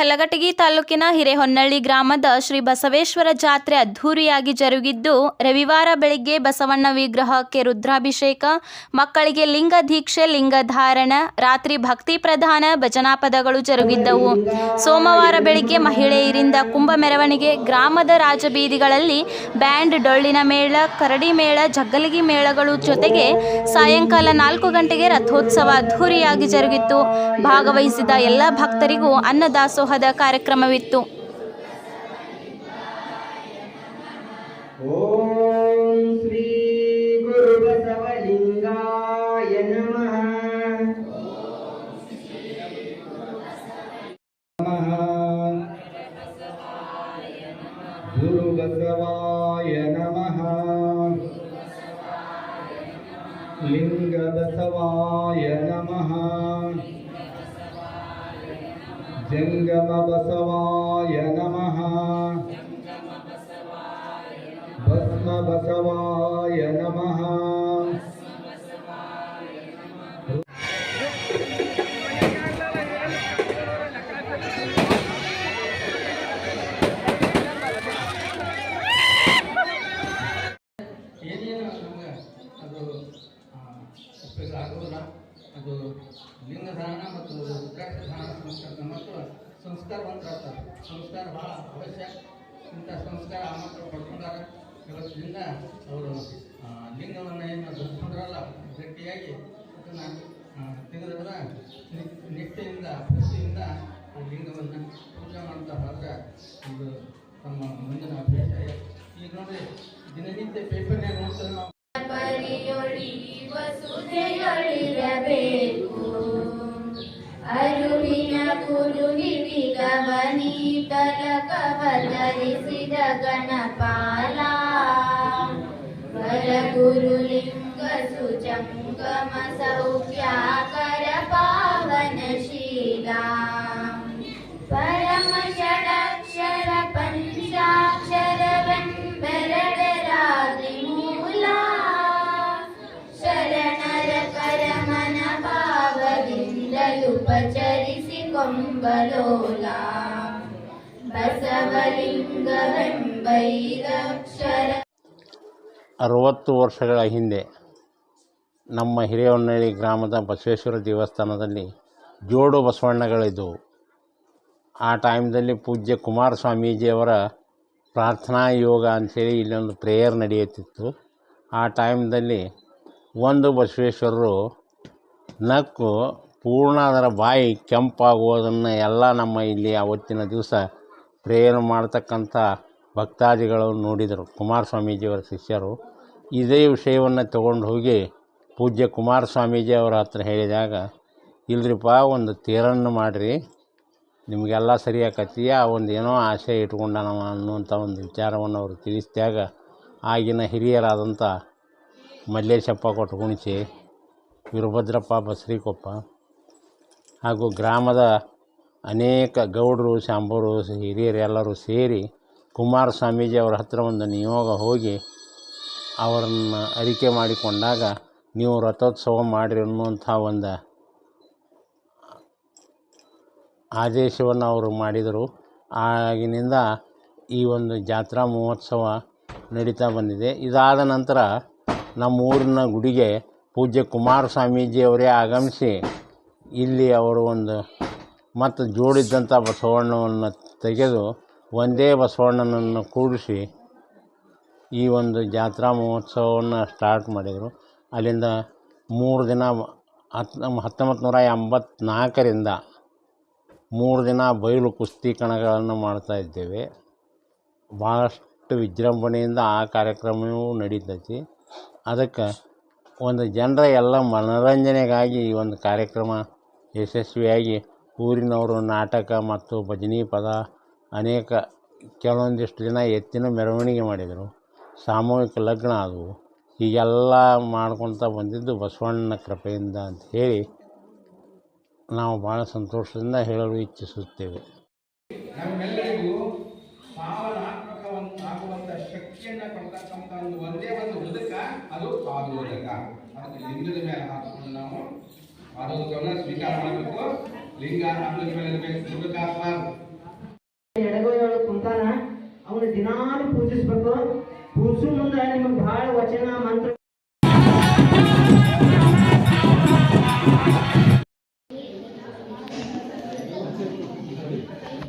ಕಲ್ಲಘಟಗಿ ತಾಲೂಕಿನ ಹಿರೇಹೊನ್ನಳ್ಳಿ ಗ್ರಾಮದ ಶ್ರೀ ಬಸವೇಶ್ವರ ಜಾತ್ರೆ ಅದ್ಧೂರಿಯಾಗಿ ಜರುಗಿದ್ದು, ರವಿವಾರ ಬೆಳಿಗ್ಗೆ ಬಸವಣ್ಣ ವಿಗ್ರಹಕ್ಕೆ ರುದ್ರಾಭಿಷೇಕ, ಮಕ್ಕಳಿಗೆ ಲಿಂಗ ದೀಕ್ಷೆ, ಲಿಂಗ ಧಾರಣ, ರಾತ್ರಿ ಭಕ್ತಿ ಪ್ರಧಾನ ಭಜನಾ ಪದಗಳು ಜರುಗಿದ್ದವು. ಸೋಮವಾರ ಬೆಳಿಗ್ಗೆ ಮಹಿಳೆಯರಿಂದ ಕುಂಭ ಮೆರವಣಿಗೆ, ಗ್ರಾಮದ ರಾಜಬೀದಿಗಳಲ್ಲಿ ಬ್ಯಾಂಡ್, ಡೊಳ್ಳಿನ ಮೇಳ, ಕರಡಿ ಮೇಳ, ಜಗ್ಗಲಿಗಿ ಮೇಳಗಳು ಜೊತೆಗೆ ಸಾಯಂಕಾಲ ನಾಲ್ಕು ಗಂಟೆಗೆ ರಥೋತ್ಸವ ಅದ್ಧೂರಿಯಾಗಿ ಜರುಗಿತ್ತು. ಭಾಗವಹಿಸಿದ ಎಲ್ಲ ಭಕ್ತರಿಗೂ ಅನ್ನದಾಸೋಹದ ಕಾರ್ಯಕ್ರಮವಿತ್ತು. ಓಂ ಶ್ರೀ ಗುರು ಬಸವಲಿಂಗಾಯ జంగమ బసవాయ నమ. భస్మ బసవాయ నమ. ಮತ್ತು ಸಂಸ್ಕಾರವಂತ ಸಂಸ್ಕಾರ ಭಾಳ ಅವಶ್ಯ. ಇಂಥ ಸಂಸ್ಕಾರ ಆ ಮಕ್ಕಳು ಪಡ್ಕೊಂಡಾರ ಇವತ್ತಿನಿಂದ ಅವರು ಲಿಂಗವನ್ನು ಏನು ಧರಿಸ್ಕೊಂಡ್ರಲ್ಲ ಗಟ್ಟಿಯಾಗಿ ಅದನ್ನು ತೆಗೆದವರ ನಿಷ್ಠೆಯಿಂದ ಭಕ್ತಿಯಿಂದ ಲಿಂಗವನ್ನು ಪೂಜೆ ಮಾಡ್ತಾ ಹೋದ್ರೆ ಇದು ತಮ್ಮ ಮುಂದಿನ ಅಭ್ಯಾಸ. ಈಗ ನೋಡಿ ದಿನನಿತ್ಯ ಪೇಪರ್ನಾಗ ನೋಡ್ತಾರೆ ಅರುಳಿನ ಕುರುಹಿಡಿ ಗವನಿ ತಲಕವ ಧರಿಸಿದ ಗಣಪಾಲ ವರ ಗುರುಲಿಂಗ ಸುಜಂಗಮ ಸೌಖ್ಯಾಕರ ಅರವತ್ತು ವರ್ಷಗಳ ಹಿಂದೆ ನಮ್ಮ ಹಿರೇಹೊನ್ನಳ್ಳಿ ಗ್ರಾಮದ ಬಸವೇಶ್ವರ ದೇವಸ್ಥಾನದಲ್ಲಿ ಜೋಡು ಬಸವಣ್ಣಗಳಿದ್ದವು ಆ ಟೈಮ್ದಲ್ಲಿ ಪೂಜ್ಯ ಕುಮಾರ ಸ್ವಾಮೀಜಿಯವರ ಪ್ರಾರ್ಥನಾ ಯೋಗ ಅಂಥೇಳಿ ಇಲ್ಲೊಂದು ಪ್ರೇಯರ್ ನಡೆಯುತ್ತಿತ್ತು. ಆ ಟೈಮ್ದಲ್ಲಿ ಒಂದು ಬಸವೇಶ್ವರರು ನಕ್ಕು ಪೂರ್ಣ ಅದರ ಬಾಯಿ ಕೆಂಪಾಗುವುದನ್ನು ಎಲ್ಲ ನಮ್ಮ ಇಲ್ಲಿ ಆವತ್ತಿನ ದಿವಸ ಪ್ರೇಯರ್ ಮಾಡ್ತಕ್ಕಂಥ ಭಕ್ತಾದಿಗಳು ನೋಡಿದರು. ಕುಮಾರ ಸ್ವಾಮೀಜಿಯವರ ಶಿಷ್ಯರು ಇದೇ ವಿಷಯವನ್ನು ತಗೊಂಡು ಹೋಗಿ ಪೂಜ್ಯ ಕುಮಾರ ಸ್ವಾಮೀಜಿ ಅವರ ಹತ್ರ ಹೇಳಿದಾಗ, ಇಲ್ರಿಪ್ಪ ಒಂದು ತೇರನ್ನು ಮಾಡಿರಿ, ನಿಮಗೆಲ್ಲ ಸರಿ ಆಕತಿ ಆ ಒಂದು ಏನೋ ಆಸೆ ಇಟ್ಕೊಂಡ ನಾವು ಅನ್ನುವಂಥ ಒಂದು ವಿಚಾರವನ್ನು ಅವರು ತಿಳಿಸಿದಾಗ, ಆಗಿನ ಹಿರಿಯರಾದಂಥ ಮಲ್ಲೇಶಪ್ಪ ಕೊಟ್ಟಗುಣಿಸಿ ವೀರಭದ್ರಪ್ಪ ಬಸರಿಕೊಪ್ಪ ಹಾಗೂ ಗ್ರಾಮದ ಅನೇಕ ಗೌಡರು ಶಾಂಬರು ಹಿರಿಯರೆಲ್ಲರೂ ಸೇರಿ ಕುಮಾರ ಸ್ವಾಮೀಜಿ ಅವರ ಹತ್ತಿರ ಒಂದು ನಿಯೋಗ ಹೋಗಿ ಅವರನ್ನು ಅರಿಕೆ ಮಾಡಿಕೊಂಡಾಗ ನೀವು ರಥೋತ್ಸವ ಮಾಡಿರಿ ಅನ್ನುವಂಥ ಒಂದು ಆದೇಶವನ್ನು ಅವರು ಮಾಡಿದರು. ಆಗಿನಿಂದ ಈ ಒಂದು ಜಾತ್ರಾ ಮಹೋತ್ಸವ ನಡೀತಾ ಬಂದಿದೆ. ಇದಾದ ನಂತರ ನಮ್ಮ ಊರಿನ ಗುಡಿಗೆ ಪೂಜ್ಯ ಕುಮಾರ ಸ್ವಾಮೀಜಿಯವರೇ ಆಗಮಿಸಿ ಇಲ್ಲಿ ಅವರು ಒಂದು ಮತ್ತು ಜೋಡಿದ್ದಂಥ ಬಸವಣ್ಣವನ್ನು ತೆಗೆದು ಒಂದೇ ಬಸವಣ್ಣನನ್ನು ಕೂಡಿಸಿ ಈ ಒಂದು ಜಾತ್ರಾ ಮಹೋತ್ಸವವನ್ನು ಸ್ಟಾರ್ಟ್ ಮಾಡಿದರು. ಅಲ್ಲಿಂದ ಮೂರು ದಿನ ಹತ್ ಹತ್ತೊಂಬತ್ತು ನೂರ ಎಂಬತ್ನಾಲ್ಕರಿಂದ ಮೂರು ದಿನ ಬಯಲು ಕುಸ್ತಿ ಕಣಗಳನ್ನು ಮಾಡ್ತಾ ಇದ್ದೇವೆ. ಭಾಳಷ್ಟು ವಿಜೃಂಭಣೆಯಿಂದ ಆ ಕಾರ್ಯಕ್ರಮವೂ ನಡೀತೈತಿ. ಅದಕ್ಕೆ ಒಂದು ಜನರ ಎಲ್ಲ ಮನೋರಂಜನೆಗಾಗಿ ಈ ಒಂದು ಕಾರ್ಯಕ್ರಮ ಯಶಸ್ವಿಯಾಗಿ ಊರಿನವರು ನಾಟಕ ಮತ್ತು ಭಜನಿ ಪದ ಅನೇಕ ಕೆಲವೊಂದಿಷ್ಟು ದಿನ ಎತ್ತಿನ ಮೆರವಣಿಗೆ ಮಾಡಿದರು. ಸಾಮೂಹಿಕ ಲಗ್ನ ಆದವು. ಹೀಗೆಲ್ಲ ಮಾಡ್ಕೊತ ಬಂದಿದ್ದು ಬಸವಣ್ಣನ ಕೃಪೆಯಿಂದ ಅಂತ ಹೇಳಿ ನಾವು ಭಾಳ ಸಂತೋಷದಿಂದ ಹೇಳಲು ಇಚ್ಛಿಸುತ್ತೇವೆ. ಒಂದು ಒಂದೇ ಒಂದು ಉದಕ ಅದು ಲಿಂಗದ ಮೇಲೆ ಹಾಕಿಕೊಂಡು ಆರೋಗ್ಯವನ್ನು ಸ್ವೀಕಾರ ಮಾಡಬೇಕು. ಲಿಂಗ ಆತ್ಮದ ಮೇಲೆ ಇರಬೇಕು ಮುಖಾಸ್ಬಾರ್ದು ಕುಂತಾನ, ಅವನು ದಿನಾನು ಪೂಜಿಸ್ಬೇಕು. ಪೂಜು ಮುಂದೆ ನಿಮಗೆ ಬಹಳ